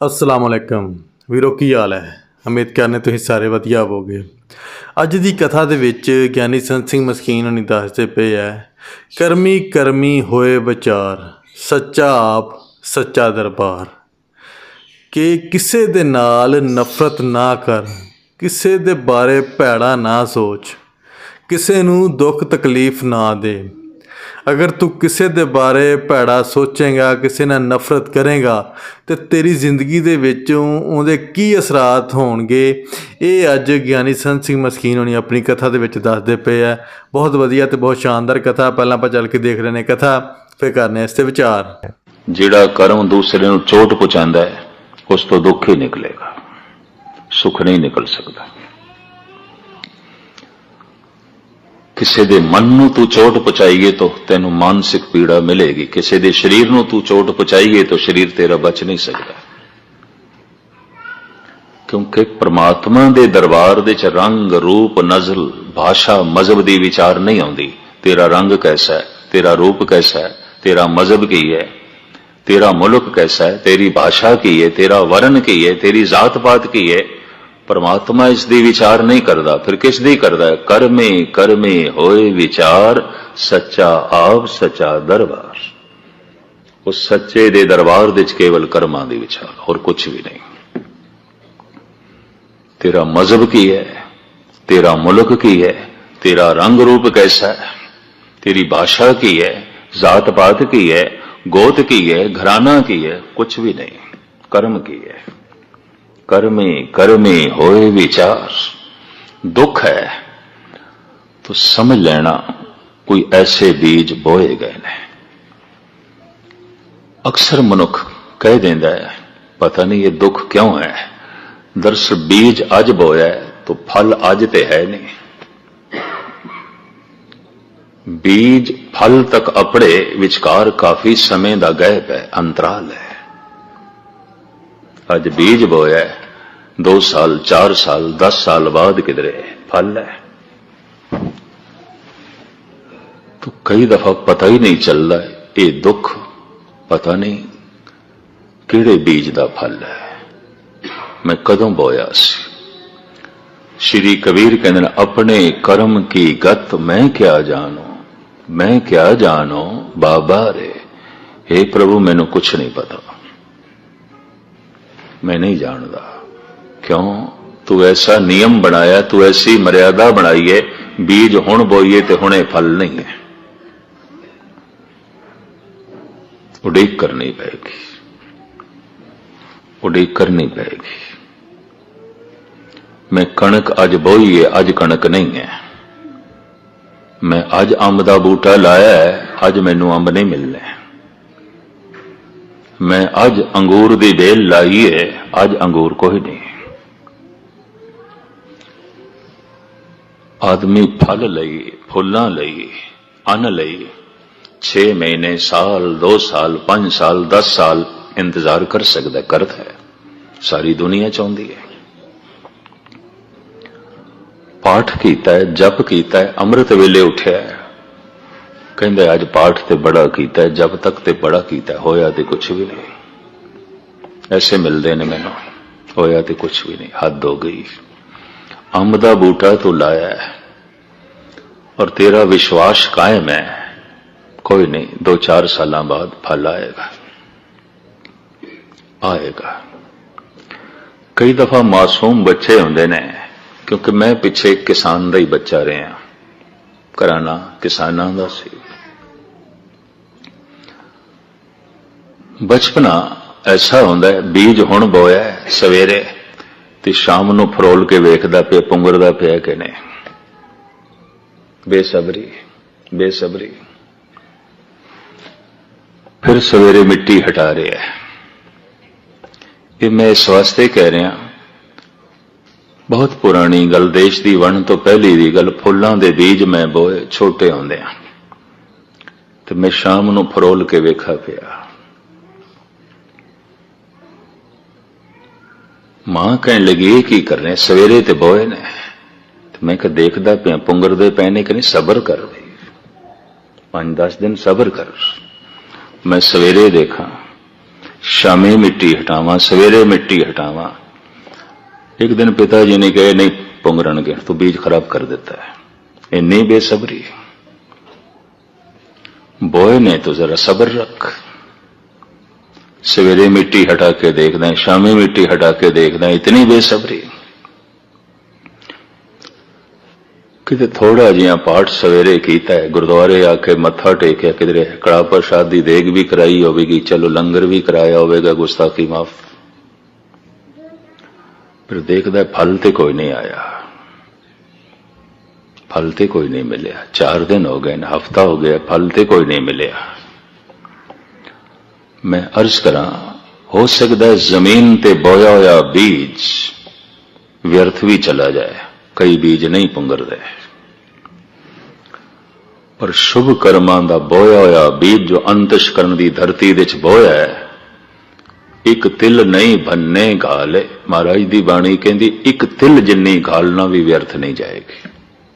ਅਸਲਾਮ ਅਲੈਕਮ ਵੀਰੋ, ਕੀ ਹਾਲ ਹੈ? ਉਮੀਦ ਕਰਨੇ ਤੁਸੀਂ ਸਾਰੇ ਵਧੀਆ ਹੋਵੋਗੇ। ਅੱਜ ਦੀ ਕਥਾ ਦੇ ਵਿੱਚ ਗਿਆਨੀ ਸੰਤ ਸਿੰਘ ਮਸਕੀਨ ਹੁਣੀ ਦੱਸਦੇ ਪਏ ਹੈ, ਕਰਮੀ ਕਰਮੀ ਹੋਏ ਵਿਚਾਰ, ਸੱਚਾ ਆਪ, ਸੱਚਾ ਦਰਬਾਰ। ਕਿ ਕਿਸੇ ਦੇ ਨਾਲ ਨਫ਼ਰਤ ਨਾ ਕਰ, ਕਿਸੇ ਦੇ ਬਾਰੇ ਭੈੜਾ ਨਾ ਸੋਚ, ਕਿਸੇ ਨੂੰ ਦੁੱਖ ਤਕਲੀਫ ਨਾ ਦੇ ਅਗਰ ਤੂੰ ਕਿਸੇ ਦੇ ਬਾਰੇ ਭੈੜਾ ਸੋਚੇਗਾ, ਕਿਸੇ ਨਾਲ ਨਫ਼ਰਤ ਕਰੇਗਾ, ਤੇ ਤੇਰੀ ਜ਼ਿੰਦਗੀ ਦੇ ਵਿੱਚ ਉਹਦੇ ਕੀ ਅਸਰਾਤ ਹੋਣਗੇ? ਇਹ ਅੱਜ ਗਿਆਨੀ ਸੰਤ ਸਿੰਘ ਮਸਕੀਨ ਹੋਣੀ ਆਪਣੀ ਕਥਾ ਦੇ ਵਿੱਚ ਦੱਸਦੇ ਪਏ ਆ। ਬਹੁਤ ਵਧੀਆ ਤੇ ਬਹੁਤ ਸ਼ਾਨਦਾਰ ਕਥਾ, ਪਹਿਲਾਂ ਆਪਾਂ ਚੱਲ ਕੇ ਦੇਖ ਰਹੇ ਨੇ ਕਥਾ, ਫਿਰ ਕਰਨੇ ਇਸ ਤੇ ਵਿਚਾਰ। ਜਿਹੜਾ ਕਰਮ ਦੂਸਰੇ ਨੂੰ ਚੋਟ ਪਹੁੰਚਾਉਂਦਾ ਹੈ, ਉਸ ਤੋਂ ਦੁੱਖ ਹੀ ਨਿਕਲੇਗਾ, ਸੁੱਖ ਨਹੀਂ ਨਿਕਲ ਸਕਦਾ। ਕਿਸੇ ਦੇ ਮਨ ਨੂੰ ਤੂੰ ਚੋਟ ਪਹੁੰਚਾਈਏ ਤਾਂ ਤੈਨੂੰ ਮਾਨਸਿਕ ਪੀੜਾ ਮਿਲੇਗੀ। ਕਿਸੇ ਦੇ ਸਰੀਰ ਨੂੰ ਤੂੰ ਚੋਟ ਪਹੁੰਚਾਈਏ ਤਾਂ ਸਰੀਰ ਤੇਰਾ ਬਚ ਨਹੀਂ ਸਕਦਾ। ਕਿਉਂਕਿ ਪ੍ਰਮਾਤਮਾ ਦੇ ਦਰਬਾਰ ਦੇ ਚ ਰੰਗ, ਰੂਪ, ਨਜ਼ਲ, ਭਾਸ਼ਾ, ਮਜ਼ਹਬ ਦੀ ਵਿਚਾਰ ਨਹੀਂ ਆਉਂਦੀ। ਤੇਰਾ ਰੰਗ ਕੈਸਾ ਹੈ? ਤੇਰਾ ਰੂਪ ਕੈਸਾ ਹੈ? ਤੇਰਾ ਮਜ਼ਹਬ ਕੀ ਹੈ? ਤੇਰਾ ਮੁਲਕ ਕੈਸਾ ਹੈ? ਤੇਰੀ ਭਾਸ਼ਾ ਕੀ ਹੈ? ਤੇਰਾ ਵਰਨ ਕੀ ਹੈ? ਤੇਰੀ ਜ਼ਾਤ ਪਾਤ ਕੀ ਹੈ? ਪਰਮਾਤਮਾ ਇਸ ਦੀ ਵਿਚਾਰ ਨਹੀਂ ਕਰਦਾ, ਫਿਰ ਕਿਸ ਦੀ ਕਰਦਾ? ਹੈ ਕਰਮੇ ਕਰਮੇ ਹੋਏ ਵਿਚਾਰ, ਸੱਚਾ ਆਪ, ਸੱਚਾ ਦਰਬਾਰ। ਉਸ ਸੱਚੇ ਦੇ ਦਰਬਾਰ ਵਿੱਚ ਕੇਵਲ ਕਰਮਾਂ ਦੀ ਵਿਚਾਰ, ਹੋਰ ਕੁਝ ਵੀ ਨਹੀਂ। ਤੇਰਾ ਮਜ਼ਹਬ ਕੀ ਹੈ? ਤੇਰਾ ਮੁਲਕ ਕੀ ਹੈ? ਤੇਰਾ ਰੰਗ ਰੂਪ ਕੈਸਾ ਹੈ? ਤੇਰੀ ਭਾਸ਼ਾ ਕੀ ਹੈ? ਜ਼ਾਤ ਪਾਤ ਕੀ ਹੈ? ਗੋਤ ਕੀ ਹੈ? ਘਰਾਨਾ ਕੀ ਹੈ? ਕੁਝ ਵੀ ਨਹੀਂ। ਕਰਮ ਕੀ ਹੈ? ਕਰਮੇ ਕਰਮੇ ਹੋਏ ਵਿਚਾਰ। ਦੁੱਖ ਹੈ, ਤੋ ਸਮਝ ਲੈਣਾ ਕੋਈ ਐਸੇ ਬੀਜ ਬੋਏ ਗਏ ਨੇ। ਅਕਸਰ ਮਨੁੱਖ ਕਹਿ ਦਿੰਦਾ ਹੈ, ਪਤਾ ਨਹੀਂ ਇਹ ਦੁੱਖ ਕਿਉਂ ਹੈ। ਦਰਸਲ ਬੀਜ ਅੱਜ ਬੋਇਆ ਹੈ, ਤੋ ਫਲ ਅੱਜ ਤੇ ਹੈ ਨਹੀਂ। ਬੀਜ ਫਲ ਤੱਕ ਅਪੜੇ ਵਿਚਕਾਰ ਕਾਫੀ ਸਮੇਂ ਦਾ ਗੈਪ ਹੈ, ਅੰਤਰਾਲ ਹੈ। ਅੱਜ ਬੀਜ ਬੋਇਆ 2 ਸਾਲ 4 ਸਾਲ 10 ਸਾਲ ਬਾਅਦ ਕਿਧਰੇ ਫਲ ਹੈ। ਤੋ ਕਈ ਦਫਾ ਪਤਾ ਹੀ ਨਹੀਂ ਚੱਲਦਾ ਇਹ ਦੁੱਖ ਪਤਾ ਨਹੀਂ ਕਿਹੜੇ ਬੀਜ ਦਾ ਫਲ ਹੈ। ਮੈਂ ਕਦੋਂ ਬੋਇਆ ਸੀ? ਸ਼੍ਰੀ ਕਬੀਰ ਕਹਿੰਦੇ ਨੇ, ਆਪਣੇ ਕਰਮ ਕੀ ਗਤ ਮੈਂ ਕਿਆ ਜਾਣੋ, ਮੈਂ ਕਿਆ ਜਾਣੋ ਬਾਬਾ ਰੇ हे ਪ੍ਰਭੂ ਮੈਨੂੰ ਕੁਛ ਨਹੀਂ ਪਤਾ। ਮੈਂ ਨਹੀਂ ਜਾਣਦਾ। ਕਿਉਂ? ਤੂੰ ਐਸਾ ਨਿਯਮ ਬਣਾਇਆ, ਤੂੰ ਐਸੀ ਮਰਿਆਦਾ ਬਣਾਈ ਹੈ ਬੀਜ ਹੁਣ ਬੋਈਏ ਤੇ ਹੁਣੇ ਫਲ ਨਹੀਂ ਹੈ। ਉਡੀਕ ਕਰਨੀ ਪਏਗੀ। ਉਡੀਕ ਕਰਨੀ ਪਏਗੀ। ਮੈਂ ਕਣਕ ਅੱਜ ਬੋਈ ਹੈ ਅੱਜ ਕਣਕ ਨਹੀਂ ਹੈ। ਮੈਂ ਅੱਜ ਅੰਬ ਦਾ ਬੂਟਾ ਲਾਇਆ ਹੈ, ਅੱਜ ਮੈਨੂੰ ਅੰਬ ਨਹੀਂ ਮਿਲਨੇ ਮੈਂ ਅੱਜ ਅੰਗੂਰ ਦੀ ਵੇਲ ਲਾਈ ਹੈ ਅੱਜ ਅੰਗੂਰ ਕੋਈ ਨਹੀਂ। ਆਦਮੀ ਫਲ ਲਈ ਫੁੱਲਾਂ ਲਈ ਅੰਨ ਲਈ 6 ਮਹੀਨੇ ਸਾਲ 2 ਸਾਲ 5 ਸਾਲ 10 ਸਾਲ ਇੰਤਜ਼ਾਰ ਕਰ ਸਕਦਾ ਹੈ, ਕਰਦਾ ਹੈ ਸਾਰੀ ਦੁਨੀਆ ਚਾਹੁੰਦੀ ਹੈ ਪਾਠ ਕੀਤਾ ਹੈ ਜਪ ਕੀਤਾ ਹੈ ਅੰਮ੍ਰਿਤ ਵੇਲੇ ਉੱਠਿਆ ਹੈ ਕਹਿੰਦਾ ਅੱਜ ਪਾਠ ਤੇ ਬੜਾ ਕੀਤਾ ਹੈ ਜਪ ਤੱਕ ਤੇ ਬੜਾ ਕੀਤਾ ਹੈ, ਹੋਇਆ ਤੇ ਕੁਝ ਵੀ ਨਹੀਂ ਐਸੇ ਮਿਲਦੇ ਨੇ ਮੈਨੂੰ ਹੋਇਆ ਤੇ ਕੁਝ ਵੀ ਨਹੀਂ ਹੱਦ ਹੋ ਗਈ ਅੰਬ ਦਾ ਬੂਟਾ ਤੂੰ ਲਾਇਆ ਹੈ ਔਰ ਤੇਰਾ ਵਿਸ਼ਵਾਸ ਕਾਇਮ ਹੈ। ਕੋਈ ਨਹੀਂ 2-4 ਸਾਲਾਂ ਬਾਅਦ ਫਲ ਆਏਗਾ। ਆਏਗਾ। ਕਈ ਦਫਾ ਮਾਸੂਮ ਬੱਚੇ ਹੁੰਦੇ ਨੇ, ਕਿਉਂਕਿ ਮੈਂ ਪਿੱਛੇ ਕਿਸਾਨ ਦਾ ਹੀ ਬੱਚਾ ਰਿਹਾ। ਘਰਾਣਾ ਕਿਸਾਨਾਂ ਦਾ ਸੀ। ਬਚਪਨਾ ਐਸਾ ਹੁੰਦਾ ਹੈ, ਬੀਜ ਹੁਣ ਬੋਇਆ ਸਵੇਰੇ ਤੇ ਸ਼ਾਮ ਨੂੰ ਫਰੋਲ ਕੇ ਵੇਖਦਾ ਪਿਆ, ਪੁੰਗਰਦਾ ਪਿਆ ਕਿ ਨਹੀਂ? ਬੇਸਬਰੀ ਬੇਸਬਰੀ। ਫਿਰ ਸਵੇਰੇ ਮਿੱਟੀ ਹਟਾ ਰਿਹਾ ਹੈ। ਇਹ ਮੈਂ ਇਸ ਵਾਸਤੇ ਕਹਿ ਰਿਹਾ, ਬਹੁਤ ਪੁਰਾਣੀ ਗੱਲ, ਦੇਸ਼ ਦੀ ਵੰਡ ਤੋਂ ਪਹਿਲੀ ਦੀ ਗੱਲ, ਫੁੱਲਾਂ ਦੇ ਬੀਜ ਮੈਂ ਬੋਏ, ਛੋਟੇ ਹੁੰਦੇ ਆ ਤੇ ਮੈਂ ਸ਼ਾਮ ਨੂੰ ਫਰੋਲ ਕੇ ਵੇਖਾ ਪਿਆ। ਮਾਂ ਕਹਿਣ ਲੱਗੀ ਇਹ ਕੀ ਕਰ ਰਹੇ ਸਵੇਰੇ ਤੇ ਬੋਏ ਨੇ ਤੇ ਮੈਂ ਕਿ ਦੇਖਦਾ ਪਿਆ ਪੁੰਗਰਦੇ ਪਏ ਨੇ ਕਿ ਨਹੀਂ ਸਬਰ ਕਰ ਵੀ 5-10 ਦਿਨ ਸਬਰ ਕਰ ਮੈਂ ਸਵੇਰੇ ਦੇਖਾਂ ਸ਼ਾਮੇ ਮਿੱਟੀ ਹਟਾਵਾਂ ਸਵੇਰੇ ਮਿੱਟੀ ਹਟਾਵਾਂ ਇੱਕ ਦਿਨ ਪਿਤਾ ਜੀ ਨੇ ਕਹੇ ਨਹੀਂ ਪੁੰਗਰਣਗੇ ਤੂੰ ਬੀਜ ਖਰਾਬ ਕਰ ਦਿੱਤਾ ਹੈ ਇੰਨੀ ਬੇਸਬਰੀ ਬੋਏ ਨੇ ਤੂੰ ਜ਼ਰਾ ਸਬਰ ਰੱਖ ਸਵੇਰੇ ਮਿੱਟੀ ਹਟਾ ਕੇ ਦੇਖਦਾ ਸ਼ਾਮੇ ਮਿੱਟੀ ਹਟਾ ਕੇ ਦੇਖਦਾ ਇਤਨੀ ਬੇਸਬਰੀ ਕਿਤੇ ਥੋੜਾ ਜਿਹਾ ਪਾਠ ਸਵੇਰੇ ਕੀਤਾ ਹੈ ਗੁਰਦੁਆਰੇ ਆ ਕੇ ਮੱਥਾ ਟੇਕਿਆ ਕਿਧਰੇ ਕੜਾ ਪ੍ਰਸ਼ਾਦ ਦੀ ਦੇਗ ਵੀ ਕਰਾਈ ਹੋਵੇਗੀ ਚਲੋ ਲੰਗਰ ਵੀ ਕਰਾਇਆ ਹੋਵੇਗਾ ਗੁਸਤਾਖੀ ਮਾਫ ਫਿਰ ਦੇਖਦਾ ਹੈ ਫਲ ਤੇ ਕੋਈ ਨਹੀਂ ਆਇਆ ਫਲ ਤੇ ਕੋਈ ਨਹੀਂ ਮਿਲਿਆ ਚਾਰ ਦਿਨ ਹੋ ਗਏ ਨੇ ਹਫਤਾ ਹੋ ਗਿਆ ਫਲ ਤੇ ਕੋਈ ਨਹੀਂ ਮਿਲਿਆ ਮੈਂ ਅਰਜ਼ ਕਰਾਂ, ਹੋ ਸਕਦਾ ਹੈ ਜ਼ਮੀਨ ਤੇ ਬੋਇਆ ਹੋਇਆ ਬੀਜ ਵਿਅਰਥ ਵੀ ਚਲਾ ਜਾਏ, ਕਈ ਬੀਜ ਨਹੀਂ ਪੁੰਗਰਦੇ। ਪਰ ਸ਼ੁਭ ਕਰਮਾਂ ਦਾ ਬੋਇਆ ਹੋਇਆ ਬੀਜ ਜੋ ਅੰਤਸ਼ਕਰਨ ਦੀ ਧਰਤੀ ਵਿੱਚ ਬੋਇਆ ਹੈ, ਇੱਕ ਤਿਲ ਨਹੀਂ ਬੰਨੇ ਗਾਲੇ ਮਹਾਰਾਜ ਦੀ ਬਾਣੀ ਕਹਿੰਦੀ, ਇੱਕ ਤਿਲ ਜਿੰਨੀ ਗਾਲਣਾ ਵੀ ਵਿਅਰਥ ਨਹੀਂ ਜਾਏਗੀ,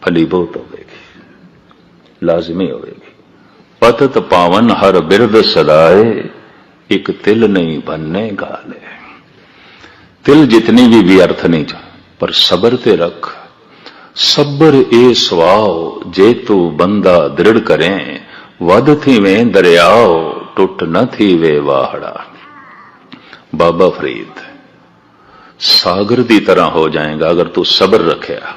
ਫਲੀ ਬਹੁਤ ਹੋਵੇਗੀ, ਲਾਜ਼ਮੀ ਹੋਵੇਗੀ। ਪਤਤ ਪਾਵਨ ਹਰ ਬਿਰਦ ਸਦਾਏ। ਇੱਕ ਤਿਲ ਨਹੀਂ ਬੰਨੇ ਗਾਲੇ। ਤਿਲ ਜਿਤਨੀ ਵੀ ਵਿਅਰਥ ਨਹੀਂ ਜਾ ਪਰ ਸਬਰ ਤੇ ਰੱਖ। ਸਬਰ ਇਹ ਸਵਾਉ ਜੇ ਤੂੰ ਬੰਦਾ ਦ੍ਰਿੜ ਕਰੇ ਵਦ ਥੀਵੇਂ ਦਰਿਆਓ ਟੁੱਟ ਨ ਥੀਵੇ ਵਾਹੜਾ। ਬਾਬਾ ਫਰੀਦ, ਸਾਗਰ ਦੀ ਤਰ੍ਹਾਂ ਹੋ ਜਾਏਗਾ ਅਗਰ ਤੂੰ ਸਬਰ ਰੱਖਿਆ।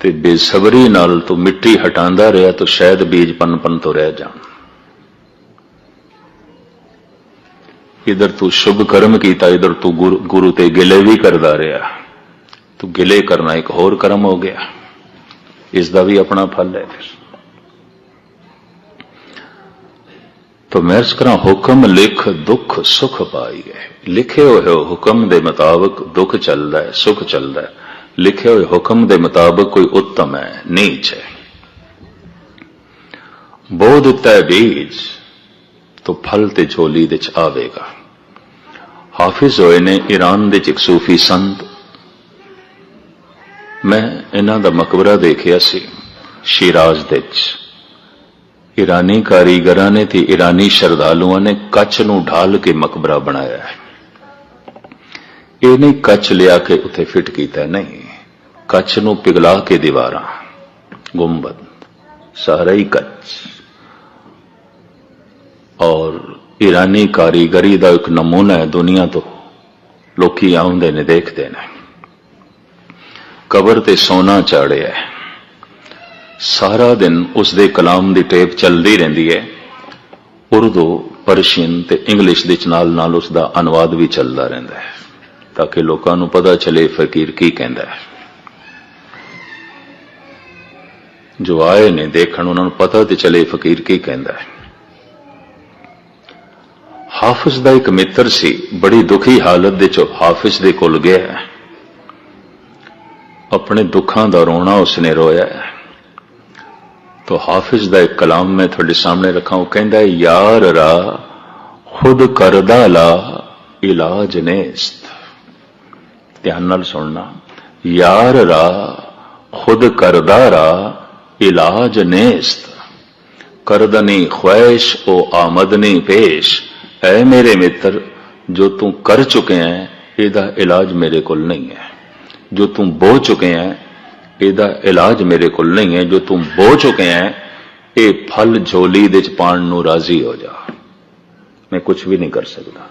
ਤੇ ਬੇਸਬਰੀ ਨਾਲ ਤੂੰ ਮਿੱਟੀ ਹਟਾਉਂਦਾ ਰਿਹਾ, ਤਾਂ ਸ਼ਾਇਦ ਬੀਜ ਪਨਪਨ ਤੋਂ ਰਹਿ ਜਾਣ ਇਧਰ ਤੂੰ ਸ਼ੁਭ ਕਰਮ ਕੀਤਾ ਇਧਰ ਤੂੰ ਗੁਰੂ- ਗੁਰੂ ਤੇ ਗਿਲੇ ਵੀ ਕਰਦਾ ਰਿਹਾ ਤੂੰ ਗਿਲੇ ਕਰਨਾ ਇੱਕ ਹੋਰ ਕਰਮ ਹੋ ਗਿਆ ਇਸ ਦਾ ਵੀ ਆਪਣਾ ਫਲ ਹੈ ਫਿਰ ਤੋ ਮੈਂ ਇਸ ਕਰਾਂ ਹੁਕਮ ਲਿਖ ਦੁੱਖ ਸੁਖ ਪਾਈਏ ਲਿਖੇ ਹੋਏ ਹੁਕਮ ਦੇ ਮੁਤਾਬਕ ਦੁੱਖ ਚੱਲਦਾ ਹੈ ਸੁਖ ਚੱਲਦਾ ਹੈ ਲਿਖੇ ਹੋਏ ਹੁਕਮ ਦੇ ਮੁਤਾਬਕ ਕੋਈ ਉੱਤਮ ਹੈ ਨੀਚ ਹੈ ਬੋ ਦਿੱਤਾ ਹੈ ਬੀਜ ਤੋ ਫਲ ਤੇ ਝੋਲੀ ਦੇ ਆਵੇਗਾ। ਹਾਫਿਜ਼ ਹੋਏ ਨੇ ਈਰਾਨ ਦੇ ਇੱਕ ਸੂਫੀ ਸੰਤ। ਮੈਂ ਇਹਨਾਂ ਦਾ ਮਕਬਰਾ ਦੇਖਿਆ ਸੀ, ਸ਼ਿਰਾਜ਼ ਦੇ ਚ। ਈਰਾਨੀ ਕਾਰੀਗਰਾਂ ਨੇ ਤੇ ਈਰਾਨੀ ਸ਼ਰਧਾਲੂਆਂ ਨੇ ਕੱਚ ਨੂੰ ਢਾਲ ਕੇ ਮਕਬਰਾ ਬਣਾਇਆ ਹੈ। ਇਹ ਨਹੀਂ ਕੱਚ ਲਿਆ ਕੇ ਉੱਥੇ ਫਿੱਟ ਕੀਤਾ, ਨਹੀਂ। ਕੱਚ ਨੂੰ ਪਿਘਲਾ ਕੇ ਦੀਵਾਰਾਂ, ਗੁੰਬਦ, ਸਾਰਾ ਹੀ ਕੱਚ। ਔਰ ਈਰਾਨੀ ਕਾਰੀਗਰੀ ਦਾ ਇੱਕ ਨਮੂਨਾ ਹੈ ਦੁਨੀਆ ਤੋਂ। ਲੋਕੀ ਆਉਂਦੇ ਨੇ, ਦੇਖਦੇ ਨੇ। ਕਬਰ ਤੇ ਸੋਨਾ ਚਾੜਿਆ ਹੈ। ਸਾਰਾ ਦਿਨ ਉਸ ਦੇ ਕਲਾਮ ਦੀ ਟੇਪ ਚੱਲਦੀ ਰਹਿੰਦੀ ਹੈ। ਉਰਦੂ, ਪਰਸ਼ੀਅਨ ਤੇ ਇੰਗਲਿਸ਼ ਦੇ ਨਾਲ ਨਾਲ ਉਸ ਦਾ ਅਨੁਵਾਦ ਵੀ ਚੱਲਦਾ ਰਹਿੰਦਾ ਹੈ, ਤਾਂ ਕਿ ਲੋਕਾਂ ਨੂੰ ਪਤਾ ਚਲੇ ਫਕੀਰ ਕੀ ਕਹਿੰਦਾ ਹੈ। ਜੋ ਆਏ ਨੇ, ਦੇਖਣ, ਉਹਨਾਂ ਨੂੰ ਪਤਾ ਤੇ ਚਲੇ ਫਕੀਰ ਕੀ ਕਹਿੰਦਾ ਹੈ। ਹਾਫਿਜ਼ ਦਾ ਇੱਕ ਮਿੱਤਰ ਸੀ, ਬੜੀ ਦੁਖੀ ਹਾਲਤ ਦੇ ਵਿੱਚ ਹਾਫਿਜ਼ ਦੇ ਕੋਲ ਗਿਆ ਆਪਣੇ ਦੁੱਖਾਂ ਦਾ ਰੋਣਾ ਉਸਨੇ ਰੋਇਆ ਤੋ ਹਾਫਿਜ਼ ਦਾ ਇੱਕ ਕਲਾਮ ਮੈਂ ਤੁਹਾਡੇ ਸਾਹਮਣੇ ਰੱਖਾਂ, ਉਹ ਕਹਿੰਦਾ ਹੈ, ਯਾਰ ਰਾ, ਖੁਦ ਕਰਦਾ ਲਾ, ਇਲਾਜ ਨੇਸਤ ਧਿਆਨ ਨਾਲ ਸੁਣਨਾ, ਯਾਰ ਰਾ, ਖੁਦ ਕਰਦਾ ਰਾ, ਇਲਾਜ ਨੇਸਤ ਕਰਦਨੀ ਖੁਆਇਸ਼, ਉਹ ਆਮਦਨੀ ਪੇਸ਼। ਐ ਮੇਰੇ ਮਿੱਤਰ ਜੋ ਤੂੰ ਕਰ ਚੁੱਕੇ ਹੈ ਇਹਦਾ ਇਲਾਜ ਮੇਰੇ ਕੋਲ ਨਹੀਂ ਹੈ ਜੋ ਤੂੰ ਬੋ ਚੁੱਕੇ ਹੈ ਇਹਦਾ ਇਲਾਜ ਮੇਰੇ ਕੋਲ ਨਹੀਂ ਹੈ ਜੋ ਤੂੰ ਬੋ ਚੁੱਕੇ ਹੈ ਇਹ ਫਲ ਝੋਲੀ ਦੇ ਚ ਪਾਣ ਨੂੰ ਰਾਜ਼ੀ ਹੋ ਜਾ ਮੈਂ ਕੁਝ ਵੀ ਨਹੀਂ ਕਰ ਸਕਦਾ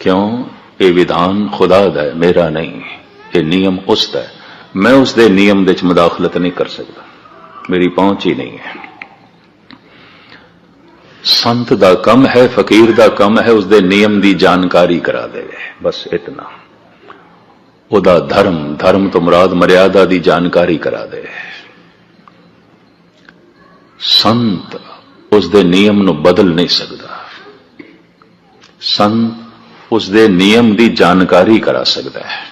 ਕਿਉਂ ਇਹ ਵਿਧਾਨ ਖੁਦਾ ਦਾ ਹੈ ਮੇਰਾ ਨਹੀਂ ਇਹ ਨਿਯਮ ਉਸ ਦਾ ਹੈ ਮੈਂ ਉਸ ਦੇ ਨਿਯਮ ਦੇ ਚ ਮਦਾਖਲਤ ਨਹੀਂ ਕਰ ਸਕਦਾ ਮੇਰੀ ਪਹੁੰਚ ਹੀ ਨਹੀਂ ਹੈ ਸੰਤ ਦਾ ਕੰਮ ਹੈ, ਫਕੀਰ ਦਾ ਕੰਮ ਹੈ ਉਸ ਦੇ ਨਿਯਮ ਦੀ ਜਾਣਕਾਰੀ ਕਰਾ ਦੇਵੇ। ਬਸ ਇਤਨਾ। ਉਹਦਾ ਧਰਮ ਧਰਮ ਤੋਂ ਮੁਰਾਦ ਮਰਿਆਦਾ ਦੀ ਜਾਣਕਾਰੀ ਕਰਾ ਦੇ। ਸੰਤ ਉਸ ਦੇ ਨਿਯਮ ਨੂੰ ਬਦਲ ਨਹੀਂ ਸਕਦਾ। ਸੰਤ ਉਸ ਦੇ ਨਿਯਮ ਦੀ ਜਾਣਕਾਰੀ ਕਰਾ ਸਕਦਾ ਹੈ।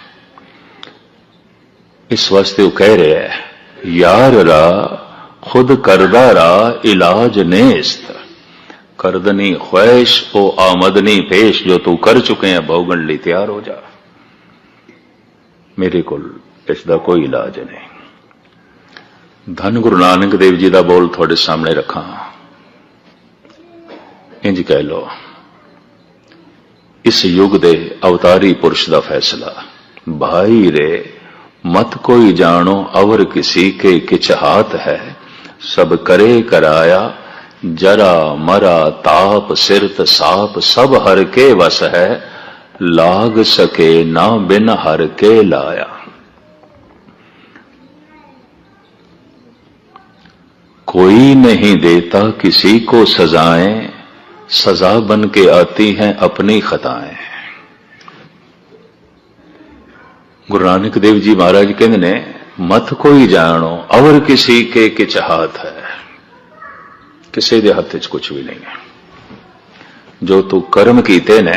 ਇਸ ਵਾਸਤੇ ਉਹ ਕਹਿ ਰਿਹਾ ਹੈ, ਯਾਰ ਰਾ, ਖੁਦ ਕਰਦਾ ਰਾ, ਇਲਾਜ ਨੇਸਤ। ਕਰਦਨੀ ਖੁਆਇਸ਼, ਉਹ ਆਮਦਨੀ ਪੇਸ਼ ਜੋ ਤੂੰ ਕਰ ਚੁਕੇ ਹੈ ਭੋਗਣ ਲਈ ਤਿਆਰ ਹੋ ਜਾ। ਮੇਰੇ ਕੋਲ ਇਸ ਦਾ ਕੋਈ ਇਲਾਜ ਨਹੀਂ। ਧੰਨ ਗੁਰੂ ਨਾਨਕ ਦੇਵ ਜੀ ਦਾ ਬੋਲ ਤੁਹਾਡੇ ਸਾਹਮਣੇ ਰੱਖਾਂ। ਇੰਜ ਕਹਿ ਲੋ ਇਸ ਯੁੱਗ ਦੇ ਅਵਤਾਰੀ ਪੁਰਸ਼ ਦਾ ਫੈਸਲਾ, ਭਾਈ ਰੇ, ਮਤ ਕੋਈ ਜਾਣੋ, ਅਵਰ ਕਿਸੇ ਕੇ ਕਿਛ ਹਾਥ ਹੈ, ਸਭ ਕਰੇ ਕਰਾਇਆ जरा मरा ताप सिरत साप सब हर के वस है, लाग सके ना बिन हर के लाया। कोई नहीं देता किसी को सजाएँ, सजा बन के आती हैं अपनी खताएँ। गुरु नानक देव जी महाराज कहते ने मत कोई जानो और किसी के किचहात है। ਕਿਸੇ ਦੇ ਹੱਥ 'ਚ ਕੁਝ ਵੀ ਨਹੀਂ ਹੈ ਜੋ ਤੂੰ ਕਰਮ ਕੀਤੇ ਨੇ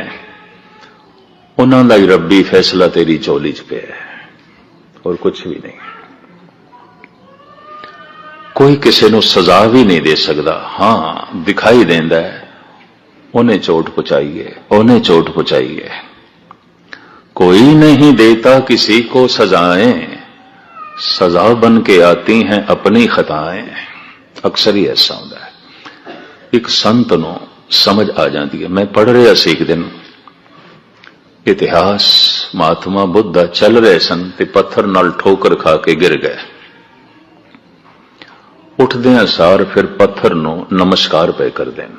ਉਹਨਾਂ ਦਾ ਹੀ ਰੱਬੀ ਫੈਸਲਾ ਤੇਰੀ ਝੋਲੀ 'ਚ ਪਿਆ ਹੈ ਹੋਰ ਕੁਝ ਵੀ ਨਹੀਂ ਕੋਈ ਕਿਸੇ ਨੂੰ ਸਜ਼ਾ ਵੀ ਨਹੀਂ ਦੇ ਸਕਦਾ ਹਾਂ ਦਿਖਾਈ ਦਿੰਦਾ ਹੈ ਉਹਨੇ ਚੋਟ ਪਹੁੰਚਾਈ ਹੈ ਉਹਨੇ ਚੋਟ ਪਹੁੰਚਾਈ ਹੈ कोई नहीं देता किसी को सजाएं सजा बन के आती हैं अपनी खताएं ਅਕਸਰ ਹੀ ਐਸਾ ਹੁੰਦਾ ਹੈ ਇੱਕ ਸੰਤ ਨੂੰ ਸਮਝ ਆ ਜਾਂਦੀ ਹੈ। ਮੈਂ ਪੜ ਰਿਹਾ ਸੀ ਇੱਕ ਦਿਨ। ਇਤਿਹਾਸ, ਮਹਾਤਮਾ ਬੁੱਧਾ ਚੱਲ ਰਹੇ ਸਨ ਤੇ ਪੱਥਰ ਨਾਲ ਠੋਕਰ ਖਾ ਕੇ ਗਿਰ ਗਏ। ਉੱਠਦਿਆਂ ਸਾਰ ਫਿਰ ਪੱਥਰ ਨੂੰ ਨਮਸਕਾਰ ਪਏ ਕਰਦੇ ਨੇ।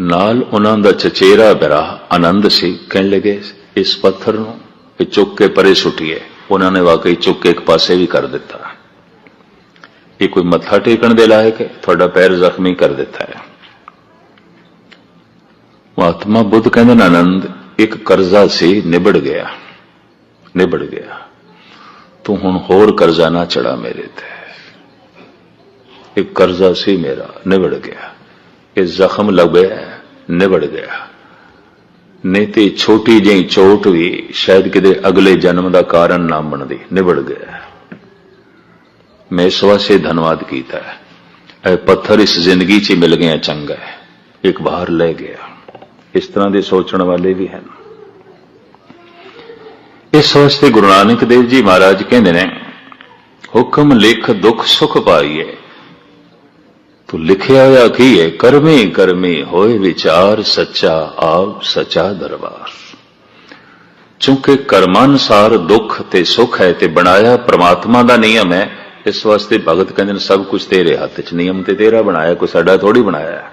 ਨਾਲ ਉਹਨਾਂ ਦਾ ਚਚੇਰਾ ਬਰਾ ਆਨੰਦ ਸੀ। ਕਹਿਣ ਲੱਗੇ, ਇਸ ਪੱਥਰ ਨੂੰ ਇਹ ਚੁੱਕ ਕੇ ਪਰੇ ਸੁੱਟੀਏ। ਉਹਨਾਂ ਨੇ ਵਾਕਈ ਚੁੱਕ ਕੇ ਇੱਕ ਪਾਸੇ ਵੀ ਕਰ ਦਿੱਤਾ। ਇਹ ਕੋਈ ਮੱਥਾ ਟੇਕਣ ਦੇ ਲਾਇਕ ਹੈ? ਤੁਹਾਡਾ ਪੈਰ ਜ਼ਖਮੀ ਕਰ ਦਿੱਤਾ ਹੈ। ਮਹਾਤਮਾ ਬੁੱਧ ਕਹਿੰਦੇ ਨੇ, ਆਨੰਦ, ਇੱਕ ਕਰਜ਼ਾ ਸੀ, ਨਿਬੜ ਗਿਆ। ਨਿਬੜ ਗਿਆ। ਤੂੰ ਹੁਣ ਹੋਰ ਕਰਜ਼ਾ ਨਾ ਚੜਾ ਮੇਰੇ ਤੇ। ਇੱਕ ਕਰਜ਼ਾ ਸੀ ਮੇਰਾ, ਨਿਬੜ ਗਿਆ। ਇਹ ਜ਼ਖਮ ਲੱਗਿਆ ਨਿਬੜ ਗਿਆ। ਨਹੀਂ ਤੇ ਛੋਟੀ ਜਿਹੀ ਚੋਟ ਵੀ ਸ਼ਾਇਦ ਕਿਤੇ ਅਗਲੇ ਜਨਮ ਦਾ ਕਾਰਨ ਨਾ ਬਣਦੀ, ਨਿਬੜ ਗਿਆ। ਮੈਂ ਇਸ ਵਾਸਤੇ ਧੰਨਵਾਦ ਕੀਤਾ ਹੈ। ਇਹ ਪੱਥਰ ਇਸ ਜ਼ਿੰਦਗੀ 'ਚ ਹੀ ਮਿਲ ਗਿਆ, ਚੰਗਾ ਹੈ। ਇੱਕ ਬਾਹਰ ਲੈ ਗਿਆ। ਇਸ ਤਰ੍ਹਾਂ ਦੇ ਸੋਚਣ ਵਾਲੇ ਵੀ ਹਨ। ਇਸ ਵਾਸਤੇ ਗੁਰੂ ਨਾਨਕ ਦੇਵ ਜੀ ਮਹਾਰਾਜ ਕਹਿੰਦੇ ਨੇ, ਹੁਕਮ ਲਿਖ, ਦੁੱਖ ਸੁਖ ਪਾਈਏ। ਤੋ ਲਿਖਿਆ ਹੋਇਆ ਕੀ ਹੈ? ਕਰਮੇ ਕਰਮੇ ਹੋਏ ਵਿਚਾਰ ਸੱਚਾ, ਆਪ ਸੱਚਾ ਦਰਬਾਰ। ਚੁੰਕੇ ਕਰਮਾਨੁਸਾਰ ਦੁੱਖ ਤੇ ਸੁਖ ਹੈ ਤੇ ਬਣਾਇਆ ਪ੍ਰਮਾਤਮਾ ਦਾ ਨਿਯਮ ਹੈ ਇਸ ਵਾਸਤੇ ਭਗਤ ਕਹਿੰਦੇ ਨੇ, ਸਭ ਕੁਝ ਤੇਰੇ ਹੱਥ 'ਚ, ਨਿਯਮ ਤੇ ਤੇਰਾ ਬਣਾਇਆ, ਕੋਈ ਸਾਡਾ ਥੋੜੀ ਬਣਾਇਆ।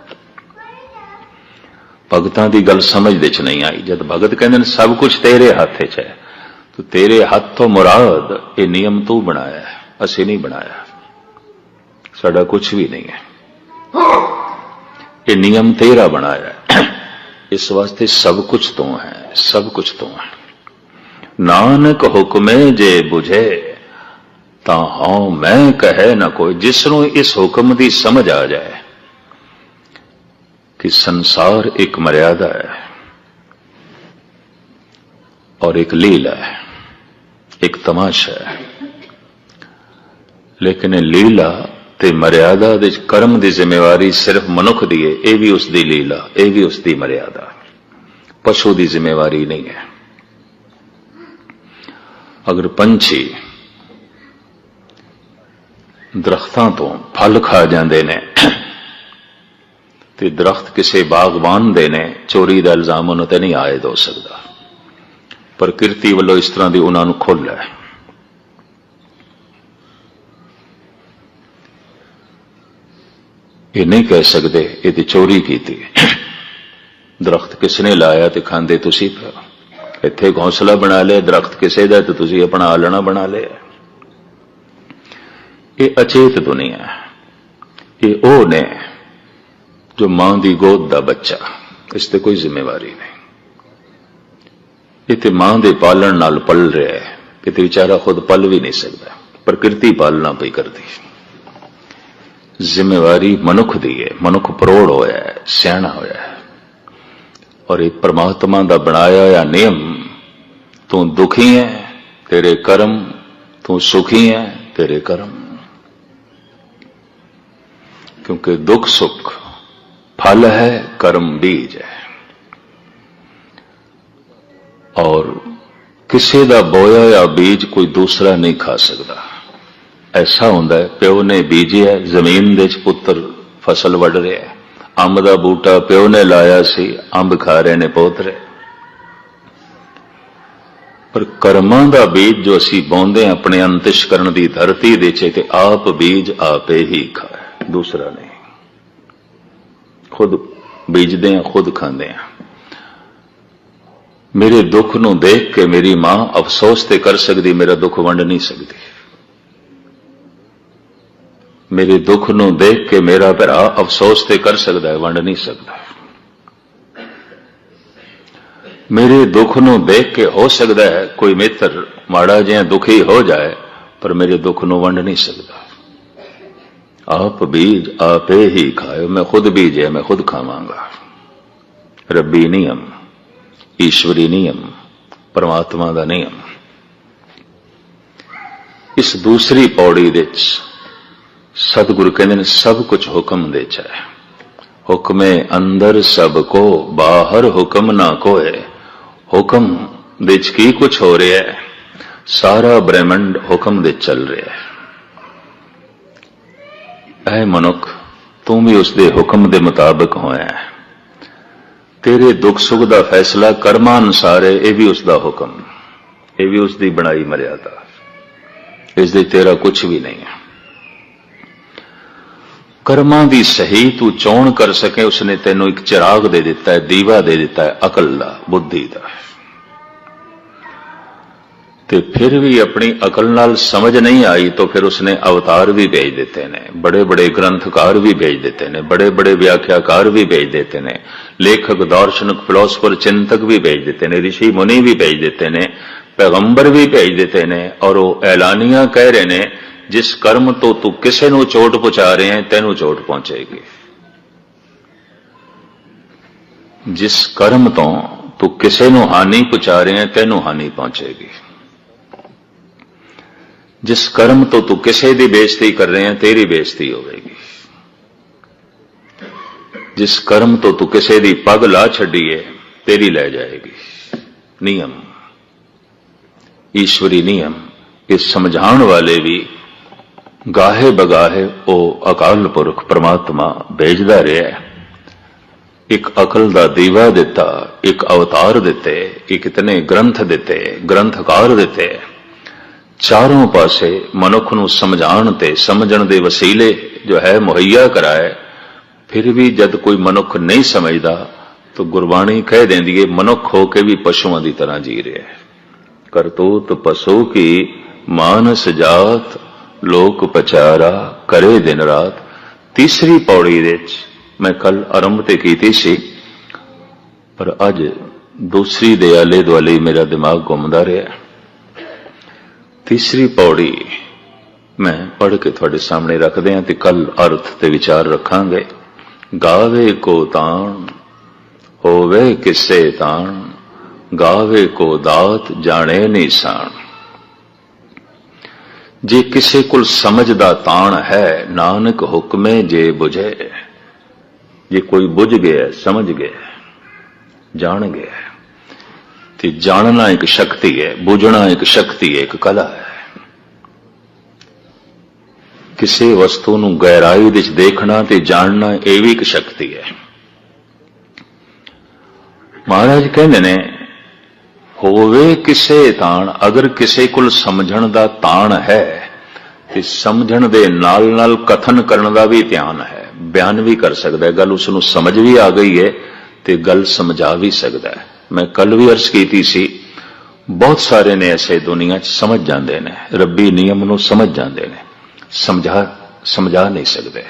ਭਗਤਾਂ ਦੀ ਗੱਲ ਸਮਝ ਦੇ 'ਚ ਨਹੀਂ ਆਈ। ਜਦ ਭਗਤ ਕਹਿੰਦੇ ਨੇ, ਸਭ ਕੁਝ ਤੇਰੇ ਹੱਥ 'ਚ ਹੈ, ਤੋ ਤੇਰੇ ਹੱਥ ਤੋਂ ਮੁਰਾਦ, ਇਹ ਨਿਯਮ ਤੂੰ ਬਣਾਇਆ ਅਸੀਂ ਨਹੀਂ ਬਣਾਇਆ। ਸਾਡਾ ਕੁਝ ਵੀ ਨਹੀਂ ਹੈ। ਇਹ ਨਿਯਮ ਤੇਰਾ ਬਣਾਇਆ ਇਸ ਵਾਸਤੇ ਸਭ ਕੁਝ ਤੋਂ ਹੈ, ਸਭ ਕੁਝ ਤੋਂ ਹੈ। ਨਾਨਕ ਹੁਕਮੇ ਜੇ ਬੁਝੇ ਤਾਂ ਹਉ ਮੈਂ ਕਹੇ ਨਾ ਕੋਈ ਜਿਸ ਨੂੰ ਇਸ ਹੁਕਮ ਦੀ ਸਮਝ ਆ ਜਾਏ ਕਿ ਸੰਸਾਰ ਇੱਕ ਮਰਿਆਦਾ ਹੈ ਔਰ ਇੱਕ ਲੀਲਾ ਹੈ ਇੱਕ ਤਮਾਸ਼ਾ ਹੈ ਲੇਕਿਨ ਇਹ ਲੀਲਾ ਤੇ ਮਰਿਆਦਾ ਦੇ ਕਰਮ ਦੀ ਜ਼ਿੰਮੇਵਾਰੀ ਸਿਰਫ ਮਨੁੱਖ ਦੀ ਹੈ ਇਹ ਵੀ ਉਸ ਦੀ ਲੀਲਾ ਇਹ ਵੀ ਉਸ ਦੀ ਮਰਿਆਦਾ ਪਸ਼ੂ ਦੀ ਜ਼ਿੰਮੇਵਾਰੀ ਨਹੀਂ ਹੈ ਅਗਰ ਪੰਛੀ ਦਰਖਤਾਂ ਤੋਂ ਫਲ ਖਾ ਜਾਂਦੇ ਨੇ ਤੇ ਦਰਖਤ ਕਿਸੇ ਬਾਗਬਾਨ ਦੇ ਨੇ, ਚੋਰੀ ਦਾ ਇਲਜ਼ਾਮ ਉਹਨਾਂ ਤੇ ਨਹੀਂ ਆਇਦ ਹੋ ਸਕਦਾ। ਪ੍ਰਕਿਰਤੀ ਵੱਲੋਂ ਇਸ ਤਰ੍ਹਾਂ ਦੀ ਉਹਨਾਂ ਨੂੰ ਖੁੱਲ ਹੈ। ਇਹ ਨਹੀਂ ਕਹਿ ਸਕਦੇ, ਇਹ ਤੇ ਚੋਰੀ ਕੀਤੀ ਦਰਖਤ ਕਿਸ ਨੇ ਲਾਇਆ ਤੇ ਖਾਂਦੇ ਤੁਸੀਂ ਇੱਥੇ ਘੌਂਸਲਾ ਬਣਾ ਲਿਆ, ਦਰਖਤ ਕਿਸੇ ਦਾ ਤੇ ਤੁਸੀਂ ਆਪਣਾ ਆਲਣਾ ਬਣਾ ਲਿਆ। ਇਹ ਅਚੇਤ ਦੁਨੀਆ ਹੈ ਇਹ ਉਹ ਨੇ ਜੋ ਮਾਂ ਦੀ ਗੋਦ ਦਾ ਬੱਚਾ, ਇਸ ਤੇ ਕੋਈ ਜ਼ਿੰਮੇਵਾਰੀ ਨਹੀਂ। ਇਹ ਤੇ ਮਾਂ ਦੇ ਪਾਲਣ ਨਾਲ ਪਲ ਰਿਹਾ ਹੈ ਇਹ ਤੇ ਵਿਚਾਰਾ ਖੁਦ ਪਲ ਵੀ ਨਹੀਂ ਸਕਦਾ, ਪ੍ਰਕਿਰਤੀ ਪਾਲਣਾ ਪਈ ਕਰਦੀ। ਜ਼ਿੰਮੇਵਾਰੀ ਮਨੁੱਖ ਦੀ ਹੈ, ਮਨੁੱਖ ਪ੍ਰੋੜ ਹੋਇਆ ਹੈ, ਸਿਆਣਾ ਹੋਇਆ ਹੈ। ਔਰ ਇਹ ਪ੍ਰਮਾਤਮਾ ਦਾ ਬਣਾਇਆ ਹੋਇਆ ਨਿਯਮ, ਤੂੰ ਦੁਖੀ ਹੈ, ਤੇਰੇ ਕਰਮ, ਤੂੰ ਸੁਖੀ ਹੈ, ਤੇਰੇ ਕਰਮ। ਕਿਉਂਕਿ ਦੁੱਖ ਸੁਖ ਫਲ ਹੈ ਕਰਮ ਬੀਜ ਹੈ ਔਰ ਕਿਸੇ ਦਾ ਬੋਇਆ ਜਾਂ ਬੀਜ ਕੋਈ ਦੂਸਰਾ ਨਹੀਂ ਖਾ ਸਕਦਾ ਐਸਾ ਹੁੰਦਾ ਹੈ ਪਿਓ ਨੇ ਬੀਜਿਆ ਜ਼ਮੀਨ ਦੇ ਵਿੱਚ ਪੁੱਤਰ ਫਸਲ ਵੱਢ ਰਿਹਾ ਹੈ ਅੰਬ ਦਾ ਬੂਟਾ ਪਿਓ ਨੇ ਲਾਇਆ ਸੀ ਅੰਬ ਖਾ ਰਹੇ ਨੇ ਪੋਤਰੇ ਪਰ ਕਰਮਾਂ ਦਾ ਬੀਜ ਜੋ ਅਸੀਂ ਬੋਂਦੇ ਹਾਂ ਆਪਣੇ ਅੰਤਿਸ਼ਕਰਨ ਦੀ ਧਰਤੀ ਦੇ ਚ ਤੇ ਆਪ ਬੀਜ ਆਪੇ ਹੀ ਖਾਏ ਦੂਸਰਾ ਨਹੀਂ। ਖੁਦ ਬੀਜਦੇ ਹਾਂ, ਖੁਦ ਖਾਂਦੇ ਹਾਂ। ਮੇਰੇ ਦੁੱਖ ਨੂੰ ਦੇਖ ਕੇ ਮੇਰੀ ਮਾਂ ਅਫਸੋਸ ਤੇ ਕਰ ਸਕਦੀ, ਮੇਰਾ ਦੁੱਖ ਵੰਡ ਨਹੀਂ ਸਕਦੀ। ਮੇਰੇ ਦੁੱਖ ਨੂੰ ਦੇਖ ਕੇ ਮੇਰਾ ਭਰਾ ਅਫਸੋਸ ਤੇ ਕਰ ਸਕਦਾ ਹੈ, ਵੰਡ ਨਹੀਂ ਸਕਦਾ। ਮੇਰੇ ਦੁੱਖ ਨੂੰ ਦੇਖ ਕੇ ਹੋ ਸਕਦਾ ਹੈ, ਕੋਈ ਮਿੱਤਰ ਮਾੜਾ ਜਿਹਾ ਦੁਖੀ ਹੋ ਜਾਏ, ਪਰ ਮੇਰੇ ਦੁੱਖ ਨੂੰ ਵੰਡ ਨਹੀਂ ਸਕਦਾ। ਆਪ ਬੀਜ ਆਪੇ ਹੀ ਖਾਇਓ, ਮੈਂ ਖੁਦ ਬੀਜੇ ਮੈਂ ਖੁਦ ਖਾਵਾਂਗਾ। ਰੱਬੀ ਨਿਯਮ, ਈਸ਼ਵਰੀ ਨਿਯਮ, ਪਰਮਾਤਮਾ ਦਾ ਨਿਯਮ। ਇਸ ਦੂਸਰੀ ਪੌੜੀ ਵਿੱਚ ਸਤਿਗੁਰੂ ਕਹਿੰਦੇ ਨੇ, ਸਭ ਕੁਝ ਹੁਕਮ ਦੇ ਚ ਹੈ। ਹੁਕਮੇ ਅੰਦਰ ਸਭ ਕੋ, ਬਾਹਰ ਹੁਕਮ ਨਾ ਕੋਏ। ਹੁਕਮ ਦੇ ਚ ਕੀ ਕੁਝ ਹੋ ਰਿਹਾ ਹੈ? ਸਾਰਾ ਬ੍ਰਹਿਮੰਡ ਹੁਕਮ ਦੇ ਚੱਲ ਰਿਹਾ ਹੈ। ਐ ਮਨੁੱਖ, ਤੂੰ ਵੀ ਉਸ ਦੇ ਹੁਕਮ ਦੇ ਮੁਤਾਬਕ ਹੋਇਆ ਤੇਰੇ ਦੁੱਖ ਸੁੱਖ ਦਾ ਫੈਸਲਾ ਕਰਮਾਂ ਅਨੁਸਾਰ ਹੈ, ਇਹ ਵੀ ਉਸ ਦਾ ਹੁਕਮ। ਇਹ ਵੀ ਉਸ ਦੀ ਬਣਾਈ ਮਰਿਆਦਾ। ਇਸ ਦੇ ਤੇਰਾ ਕੁਝ ਵੀ ਨਹੀਂ ਹੈ। ਕਰਮਾਂ ਦੀ ਸਹੀ ਤੂੰ ਚੋਣ ਕਰ ਸਕੇ, ਉਸਨੇ ਤੈਨੂੰ ਇੱਕ ਚਿਰਾਗ ਦੇ ਦਿੱਤਾ ਹੈ, ਦੀਵਾ ਦੇ ਦਿੱਤਾ ਹੈ, ਅਕਲ ਦਾ, ਬੁੱਧੀ ਦਾ। ਤੇ ਫਿਰ ਵੀ ਆਪਣੀ ਅਕਲ ਨਾਲ ਸਮਝ ਨਹੀਂ ਆਈ ਤਾਂ ਫਿਰ ਉਸਨੇ ਅਵਤਾਰ ਵੀ ਭੇਜ ਦਿੱਤੇ ਨੇ ਬੜੇ ਬੜੇ ਗ੍ਰੰਥਕਾਰ ਵੀ ਭੇਜ ਦਿੱਤੇ ਨੇ ਬੜੇ ਬੜੇ ਵਿਆਖਿਆਕਾਰ ਵੀ ਭੇਜ ਦਿੱਤੇ ਨੇ, ਲੇਖਕ, ਦਾਰਸ਼ਨਿਕ ਫਿਲਾਸਫਰ ਚਿੰਤਕ ਵੀ ਭੇਜ ਦਿੱਤੇ ਨੇ ઋષਿ ਮੁਨੀ ਵੀ ਭੇਜ ਦਿੱਤੇ ਨੇ, ਪੈਗੰਬਰ ਵੀ ਭੇਜ ਦਿੱਤੇ ਨੇ ਔਰ ਉਹ ਐਲਾਨੀਆਂ ਕਹਿ ਰਹੇ ਨੇ, ਜਿਸ ਕਰਮ ਤੋਂ ਤੂੰ ਕਿਸੇ ਨੂੰ ਚੋਟ ਪਹੁੰਚਾ ਰਹੇ ਹੈ, ਤੈਨੂੰ ਚੋਟ ਪਹੁੰਚੇਗੀ। ਜਿਸ ਕਰਮ ਤੋਂ ਤੂੰ ਕਿਸੇ ਨੂੰ ਹਾਨੀ ਪਹੁੰਚਾ ਰਹੇ ਹੈ, ਤੈਨੂੰ ਹਾਨੀ ਪਹੁੰਚੇਗੀ। ਜਿਸ ਕਰਮ ਤੋਂ ਤੂੰ ਕਿਸੇ ਦੀ ਬੇਇੱਜ਼ਤੀ ਕਰ ਰਿਹਾ ਹੈ ਤੇਰੀ ਬੇਇੱਜ਼ਤੀ ਹੋਵੇਗੀ ਜਿਸ ਕਰਮ ਤੋਂ ਤੂੰ ਕਿਸੇ ਦੀ ਪੱਗ ਲਾ ਛੱਡੀਏ ਤੇਰੀ ਲੈ ਜਾਏਗੀ। ਨਿਯਮ। ਈਸ਼ਵਰੀ ਨਿਯਮ। ਇਹ ਸਮਝਾਉਣ ਵਾਲੇ ਵੀ ਗਾਹੇ ਬਗਾਹੇ ਉਹ ਅਕਾਲ ਪੁਰਖ ਪ੍ਰਮਾਤਮਾ ਭੇਜਦਾ ਰਿਹਾ ਇੱਕ ਅਕਲ ਦਾ ਦੀਵਾ ਦਿੱਤਾ, ਇੱਕ ਅਵਤਾਰ ਦਿੱਤੇ, ਇੱਕ ਇਤਨੇ ਗ੍ਰੰਥ ਦਿੱਤੇ, ਗ੍ਰੰਥਕਾਰ ਦਿੱਤੇ। ਚਾਰੋਂ ਪਾਸੇ ਮਨੁੱਖ ਨੂੰ ਸਮਝਾਉਣ ਤੇ ਸਮਝਣ ਦੇ ਵਸੀਲੇ ਜੋ ਹੈ, ਮੁਹੱਈਆ ਕਰਾਏ। ਫਿਰ ਵੀ ਜਦ ਕੋਈ ਮਨੁੱਖ ਨਹੀਂ ਸਮਝਦਾ, ਤਾਂ ਗੁਰਬਾਣੀ ਕਹਿ ਦਿੰਦੀ ਹੈ ਮਨੁੱਖ ਹੋ ਕੇ ਵੀ ਪਸ਼ੂਆਂ ਦੀ ਤਰ੍ਹਾਂ ਜੀ ਰਿਹਾ ਹੈ। ਕਰਤੂਤ ਪਸ਼ੂ ਕੀ, ਮਾਨਸ ਜਾਤ, ਲੋਕ ਪਚਾਰਾ, ਕਰੇ ਦਿਨ ਰਾਤ। ਤੀਸਰੀ ਪੌੜੀ ਦੇ ਵਿੱਚ ਮੈਂ ਕੱਲ ਆਰੰਭ ਤੇ ਕੀਤੀ ਸੀ, ਪਰ ਅੱਜ ਦੂਸਰੀ ਦੇ ਆਲੇ ਦੁਆਲੇ ਮੇਰਾ ਦਿਮਾਗ ਘੁੰਮਦਾ ਰਿਹਾ। ਤੀਸਰੀ ਪੌੜੀ ਮੈਂ ਪੜ੍ਹ ਕੇ ਤੁਹਾਡੇ ਸਾਹਮਣੇ ਰੱਖਦੇ ਹਾਂ ਤੇ ਕੱਲ ਅਰਥ ਤੇ ਵਿਚਾਰ ਰੱਖਾਂਗੇ। ਗਾਵੇ ਕੋ ਤਾਣ, ਹੋਵੇ ਕਿਸੇ ਤਾਣ, ਗਾਵੇ ਕੋ ਦਾਤ ਜਾਣੇ ਨਿਸ਼ਾਨ ਜੇ ਕਿਸੇ ਕੋਲ ਸਮਝ ਦਾ ਤਾਣ ਹੈ, ਨਾਨਕ ਹੁਕਮੇ ਜੇ ਬੁਝੇ। ਜੇ ਕੋਈ ਬੁਝ ਗਿਆ, ਸਮਝ ਗਿਆ, ਜਾਣ ਗਿਆ। ਤੇ ਜਾਣਨਾ ਇੱਕ ਸ਼ਕਤੀ ਹੈ, ਬੁਝਣਾ ਇੱਕ ਸ਼ਕਤੀ ਹੈ, ਇੱਕ ਕਲਾ ਹੈ। ਕਿਸੇ ਵਸਤੂ ਨੂੰ ਗਹਿਰਾਈ ਵਿੱਚ ਦੇਖਣਾ ਤੇ ਜਾਣਨਾ ਇਹ ਵੀ ਇੱਕ ਸ਼ਕਤੀ ਹੈ। ਮਹਾਰਾਜ ਕਹਿੰਦੇ ਨੇ, ਹੋਵੇ ਕਿਸੇ ਤਾਣ, ਅਗਰ ਕਿਸੇ ਕੋਲ ਸਮਝਣ ਦਾ ਤਾਣ ਹੈ, ਤੇ ਸਮਝਣ ਦੇ ਨਾਲ ਨਾਲ ਕਥਨ ਕਰਨ ਦਾ ਵੀ ਧਿਆਨ ਹੈ, ਬਿਆਨ ਵੀ ਕਰ ਸਕਦਾ ਹੈ, ਗੱਲ ਉਸ ਨੂੰ ਸਮਝ ਵੀ ਆ ਗਈ ਹੈ ਤੇ ਗੱਲ ਸਮਝਾ ਵੀ ਸਕਦਾ ਹੈ। ਮੈਂ ਕੱਲ ਵੀ ਅਰਜ਼ ਕੀਤੀ ਸੀ, ਬਹੁਤ ਸਾਰੇ ਨੇ ਐਸੇ ਦੁਨੀਆ 'ਚ ਸਮਝ ਜਾਂਦੇ ਨੇ, ਰੱਬੀ ਨਿਯਮ ਨੂੰ ਸਮਝ ਜਾਂਦੇ ਨੇ, ਸਮਝਾ ਸਮਝਾ ਨਹੀਂ ਸਕਦੇ।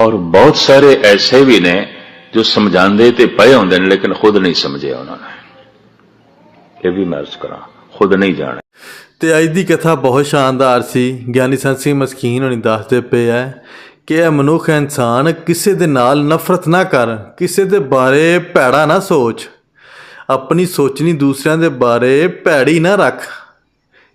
ਔਰ ਬਹੁਤ ਸਾਰੇ ਐਸੇ ਵੀ ਨੇ ਜੋ ਸਮਝਾਉਂਦੇ ਤੇ ਪਏ ਹੁੰਦੇ ਨੇ, ਲੇਕਿਨ ਖੁਦ ਨਹੀਂ ਸਮਝਿਆ ਉਹਨਾਂ ਨੇ। ਇਹ ਵੀ ਮੈਂ ਅਰਜ਼ ਕਰਾਂ, ਖੁਦ ਨਹੀਂ ਜਾਣੇ। ਤੇ ਅੱਜ ਦੀ ਕਥਾ ਬਹੁਤ ਸ਼ਾਨਦਾਰ ਸੀ। ਗਿਆਨੀ ਸੰਤ ਸਿੰਘ ਮਸਕੀਨ ਹੋਣੀ ਦੱਸਦੇ ਪਏ ਐ ਕਿ ਇਹ ਮਨੁੱਖ ਇਨਸਾਨ ਕਿਸੇ ਦੇ ਨਾਲ ਨਫ਼ਰਤ ਨਾ ਕਰ, ਕਿਸੇ ਦੇ ਬਾਰੇ ਭੈੜਾ ਨਾ ਸੋਚ। ਆਪਣੀ ਸੋਚਣੀ ਦੂਸਰਿਆਂ ਦੇ ਬਾਰੇ ਭੈੜੀ ਨਾ ਰੱਖ।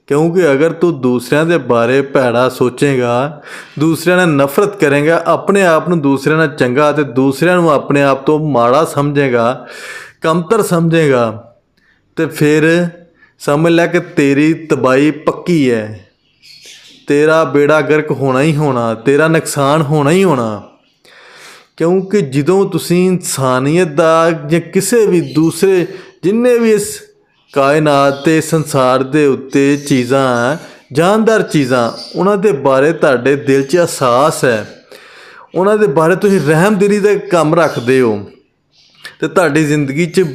ਕਿਉਂਕਿ ਅਗਰ ਤੂੰ ਦੂਸਰਿਆਂ ਦੇ ਬਾਰੇ ਭੈੜਾ ਸੋਚੇਗਾ, ਦੂਸਰਿਆਂ ਨਾਲ ਨਫ਼ਰਤ ਕਰੇਗਾ, ਆਪਣੇ ਆਪ ਨੂੰ ਦੂਸਰਿਆਂ ਨਾਲ ਚੰਗਾ ਅਤੇ ਦੂਸਰਿਆਂ ਨੂੰ ਆਪਣੇ ਆਪ ਤੋਂ ਮਾੜਾ ਸਮਝੇਗਾ, ਕਮਤਰ ਸਮਝੇਗਾ, ਤੇ ਫਿਰ ਸਮਝ ਲੈ ਕਿ ਤੇਰੀ ਤਬਾਈ ਪੱਕੀ ਹੈ। ਤੇਰਾ ਬੇੜਾ ਗਰਕ ਹੋਣਾ ਹੀ ਹੋਣਾ, ਤੇਰਾ ਨੁਕਸਾਨ ਹੋਣਾ ਹੀ ਹੋਣਾ। ਕਿਉਂਕਿ ਜਦੋਂ ਤੁਸੀਂ ਇਨਸਾਨੀਅਤ ਦਾ ਜਾਂ ਕਿਸੇ ਵੀ ਦੂਸਰੇ, ਜਿੰਨੇ ਵੀ ਇਸ ਕਾਇਨਾਤ ਤੇ ਸੰਸਾਰ ਦੇ ਉੱਤੇ ਚੀਜ਼ਾਂ ਜਾਨਦਾਰ ਚੀਜ਼ਾਂ, ਉਹਨਾਂ ਦੇ ਬਾਰੇ ਤੁਹਾਡੇ ਦਿਲ 'ਚ ਅਹਿਸਾਸ ਹੈ। ਉਹਨਾਂ ਦੇ ਬਾਰੇ ਤੁਸੀਂ ਰਹਿਮਦਿਲੀ ਦਾ ਕੰਮ ਰੱਖਦੇ ਹੋ। ਤੇ ਤੁਹਾਡੀ ਜ਼ਿੰਦਗੀ 'ਚ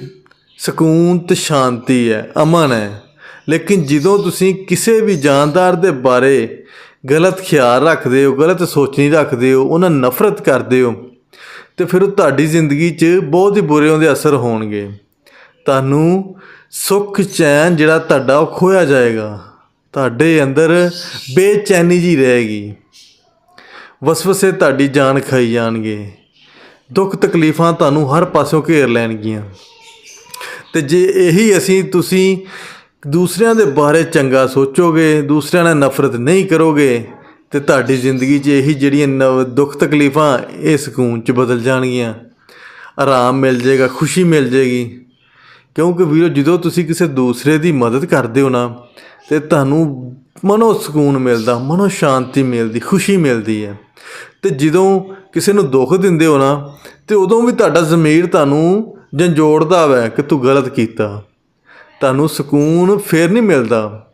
ਸਕੂਨ ਤੇ ਸ਼ਾਂਤੀ ਹੈ, ਅਮਨ ਹੈ। ਲੇਕਿਨ ਜਦੋਂ ਤੁਸੀਂ ਕਿਸੇ ਵੀ ਜਾਨਦਾਰ ਦੇ ਬਾਰੇ ਗਲਤ ਖਿਆਲ ਰੱਖਦੇ ਹੋ, ਗਲਤ ਸੋਚਣੀ ਰੱਖਦੇ ਹੋ, ਉਹਨਾਂ ਨਫ਼ਰਤ ਕਰਦੇ ਹੋ, ਤੇ ਫਿਰ ਉਹ ਤੁਹਾਡੀ ਜ਼ਿੰਦਗੀ 'ਚ ਬਹੁਤ ਹੀ ਬੁਰੇ ਉਹਦੇ ਅਸਰ ਹੋਣਗੇ। ਤੁਹਾਨੂੰ ਸੁੱਖ ਚੈਨ ਜਿਹੜਾ ਤੁਹਾਡਾ ਉਹ ਖੋਇਆ ਜਾਏਗਾ। ਤੁਹਾਡੇ ਅੰਦਰ ਬੇਚੈਨੀ ਜੀ ਰਹੇਗੀ। ਵਸਵਸੇ ਤੁਹਾਡੀ ਜਾਨ ਖਾਈ ਜਾਣਗੇ। ਦੁੱਖ ਤਕਲੀਫਾਂ ਤੁਹਾਨੂੰ ਹਰ ਪਾਸਿਓਂ ਘੇਰ ਲੈਣਗੀਆਂ। ਤੇ ਜੇ ਇਹੀ ਅਸੀਂ ਤੁਸੀਂ ਦੂਸਰਿਆਂ ਦੇ ਬਾਰੇ ਚੰਗਾ ਸੋਚੋਗੇ, ਦੂਸਰਿਆਂ ਨਾਲ ਨਫ਼ਰਤ ਨਹੀਂ ਕਰੋਗੇ, ਤੇ ਤੁਹਾਡੀ ਜ਼ਿੰਦਗੀ 'ਚ ਇਹੀ ਜਿਹੜੀਆਂ ਨਵ- ਦੁੱਖ ਤਕਲੀਫਾਂ ਇਹ ਸਕੂਨ 'ਚ ਬਦਲ ਜਾਣਗੀਆਂ। ਆਰਾਮ ਮਿਲ ਜਾਏਗਾ, ਖੁਸ਼ੀ ਮਿਲ ਜਾਏਗੀ। ਕਿਉਂਕਿ ਵੀਰੋ, ਜਦੋਂ ਤੁਸੀਂ ਕਿਸੇ ਦੂਸਰੇ ਦੀ ਮਦਦ ਕਰਦੇ ਹੋ ਨਾ, ਤੇ ਤੁਹਾਨੂੰ ਮਨੋ ਸਕੂਨ ਮਿਲਦਾ, ਮਨੋ ਸ਼ਾਂਤੀ ਮਿਲਦੀ, ਖੁਸ਼ੀ ਮਿਲਦੀ ਹੈ। ਤੇ ਜਦੋਂ ਕਿਸੇ ਨੂੰ ਦੁੱਖ ਦਿੰਦੇ ਹੋ ਨਾ, ਤੇ ਉਦੋਂ ਵੀ ਤੁਹਾਡਾ ਜ਼ਮੀਰ ਤੁਹਾਨੂੰ ਜੰਜੋੜਦਾ ਵੈ ਕਿ ਤੂੰ ਗਲਤ ਕੀਤਾ। ਤੁਹਾਨੂੰ ਸਕੂਨ ਫਿਰ ਨਹੀਂ ਮਿਲਦਾ।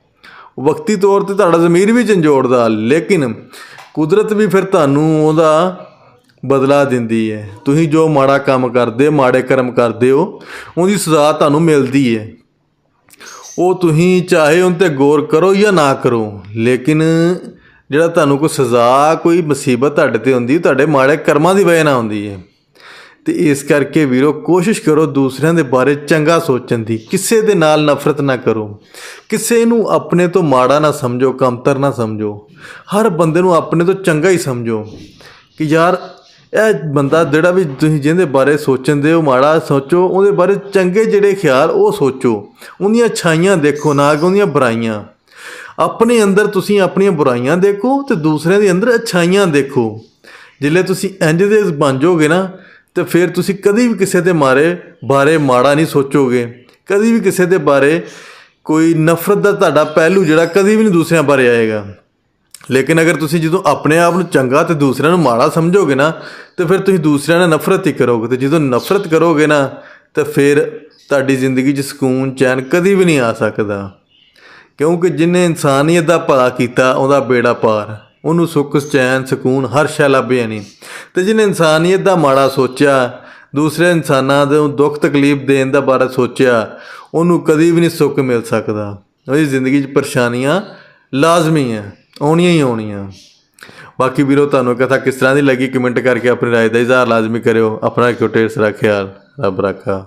ਵਕਤੀ ਤੌਰ ਤੇ ਤੁਹਾਡਾ ਜ਼ਮੀਰ ਵੀ ਝੰਜੋੜਦਾ, ਲੇਕਿਨ ਕੁਦਰਤ ਵੀ ਫਿਰ ਤੁਹਾਨੂੰ ਉਹਦਾ ਬਦਲਾ ਦਿੰਦੀ ਹੈ। ਤੁਸੀਂ ਜੋ ਮਾੜਾ ਕੰਮ ਕਰਦੇ, ਮਾੜੇ ਕਰਮ ਕਰਦੇ ਹੋ, ਉਹਦੀ ਸਜ਼ਾ ਤੁਹਾਨੂੰ ਮਿਲਦੀ ਹੈ। ਉਹ ਤੁਸੀਂ ਚਾਹੇ ਉਹਨਾਂ ਤੇ ਗੌਰ ਕਰੋ ਜਾਂ ਨਾ ਕਰੋ, ਲੇਕਿਨ ਜਿਹੜਾ ਤੁਹਾਨੂੰ ਕੋਈ ਸਜ਼ਾ, ਕੋਈ ਮੁਸੀਬਤ ਤੁਹਾਡੇ ਤੇ ਹੁੰਦੀ, ਤੁਹਾਡੇ ਮਾੜੇ ਕਰਮਾਂ ਦੀ ਵਜ੍ਹਾ ਨਾਲ ਹੁੰਦੀ ਹੈ। ਤੇ ਇਸ ਕਰਕੇ ਵੀਰੋ ਕੋਸ਼ਿਸ਼ ਕਰੋ ਦੂਸਰਿਆਂ ਦੇ ਬਾਰੇ ਚੰਗਾ ਸੋਚਣ ਦੀ, ਕਿਸੇ ਦੇ ਨਾਲ ਨਫ਼ਰਤ ਨਾ ਕਰੋ। ਕਿਸੇ ਨੂੰ ਆਪਣੇ ਤੋਂ ਮਾੜਾ ਨਾ ਸਮਝੋ, ਕਮਤਰ ਨਾ ਸਮਝੋ। ਹਰ ਬੰਦੇ ਨੂੰ ਆਪਣੇ ਤੋਂ ਚੰਗਾ ਹੀ ਸਮਝੋ। ਕਿ ਯਾਰ, ਇਹ ਬੰਦਾ ਜਿਹੜਾ ਵੀ ਤੁਸੀਂ ਜਿਹਦੇ ਬਾਰੇ ਸੋਚਣ ਦੇ ਉਹ ਮਾੜਾ ਸੋਚੋ, ਉਹਦੇ ਬਾਰੇ ਚੰਗੇ ਜਿਹੜੇ ਖਿਆਲ, ਉਹ ਸੋਚੋ। ਉਹਦੀਆਂ ਅੱਛਾਈਆਂ ਦੇਖੋ ਨਾ ਕਿ ਉਹਦੀਆਂ ਬੁਰਾਈਆਂ। ਆਪਣੇ ਅੰਦਰ ਤੁਸੀਂ ਆਪਣੀਆਂ ਬੁਰਾਈਆਂ ਦੇਖੋ ਤੇ ਦੂਸਰਿਆਂ ਦੇ ਅੰਦਰ ਅੱਛਾਈਆਂ ਦੇਖੋ। ਜਿੱਲੇ ਤੁਸੀਂ ਇੰਜ ਦੇ ਬਣ ਜਾਓਗੇ ਨਾ ਤੇ ਫਿਰ ਤੁਸੀਂ ਕਦੀ ਵੀ ਕਿਸੇ ਦੇ ਮਾਰੇ, ਬਾਰੇ ਮਾੜਾ ਨਹੀਂ ਸੋਚੋਗੇ। ਕਦੀ ਵੀ ਕਿਸੇ ਦੇ ਬਾਰੇ ਕੋਈ ਨਫ਼ਰਤ ਦਾ ਤੁਹਾਡਾ ਪਹਿਲੂ ਜਿਹੜਾ ਕਦੀ ਵੀ ਨਹੀਂ ਦੂਸਰਿਆਂ ਬਾਰੇ ਆਏਗਾ। ਲੇਕਿਨ ਅਗਰ ਤੁਸੀਂ ਜਦੋਂ ਆਪਣੇ ਆਪ ਨੂੰ ਚੰਗਾ ਤੇ ਦੂਸਰਿਆਂ ਨੂੰ ਮਾੜਾ ਸਮਝੋਗੇ ਨਾ, ਤੇ ਫਿਰ ਤੁਸੀਂ ਦੂਸਰਿਆਂ ਨਾਲ ਨਫ਼ਰਤ ਹੀ ਕਰੋਗੇ। ਤੇ ਜਦੋਂ ਨਫ਼ਰਤ ਕਰੋਗੇ ਨਾ, ਤਾਂ ਫਿਰ ਤੁਹਾਡੀ ਜ਼ਿੰਦਗੀ 'ਚ ਸਕੂਨ, ਚੈਨ ਕਦੀ ਵੀ ਨਹੀਂ ਆ ਸਕਦਾ। ਕਿਉਂਕਿ ਜਿਨੇ ਇਨਸਾਨੀਅਤ ਦਾ ਭਲਾ ਕੀਤਾ, ਉਹਦਾ ਬੇੜਾ ਪਾਰ। ਉਹਨੂੰ ਸੁੱਖ ਚੈਨ ਸਕੂਨ ਹਰ ਸ਼ੈ ਲੱਭਿਆ ਨਹੀਂ ਤੇ ਜਿਹਨੇ ਇਨਸਾਨੀਅਤ ਦਾ ਮਾੜਾ ਸੋਚਿਆ, ਦੂਸਰੇ ਇਨਸਾਨਾਂ ਦੇ ਦੁੱਖ, ਤਕਲੀਫ ਦੇਣ ਦਾ ਬਾਰੇ ਸੋਚਿਆ, ਉਹਨੂੰ ਕਦੀ ਵੀ ਨਹੀਂ ਸੁੱਖ ਮਿਲ ਸਕਦਾ। ਉਹਦੀ ਜ਼ਿੰਦਗੀ 'ਚ ਪਰੇਸ਼ਾਨੀਆਂ ਲਾਜ਼ਮੀ ਹੈ ਆਉਣੀਆਂ ਹੀ ਆਉਣੀਆਂ। ਬਾਕੀ ਵੀਰੋ, ਤੁਹਾਨੂੰ ਕਥਾ ਕਿਸ ਤਰ੍ਹਾਂ ਦੀ ਲੱਗੀ? ਕਮੈਂਟ ਕਰਕੇ ਆਪਣੀ ਰਾਏ ਦਾ ਇਜ਼ਹਾਰ ਲਾਜ਼ਮੀ ਕਰਿਓ। ਆਪਣਾ ਕਿਉਟੇਸ ਰੱਖਿਆ ਰੱਬ ਰੱਖਾ।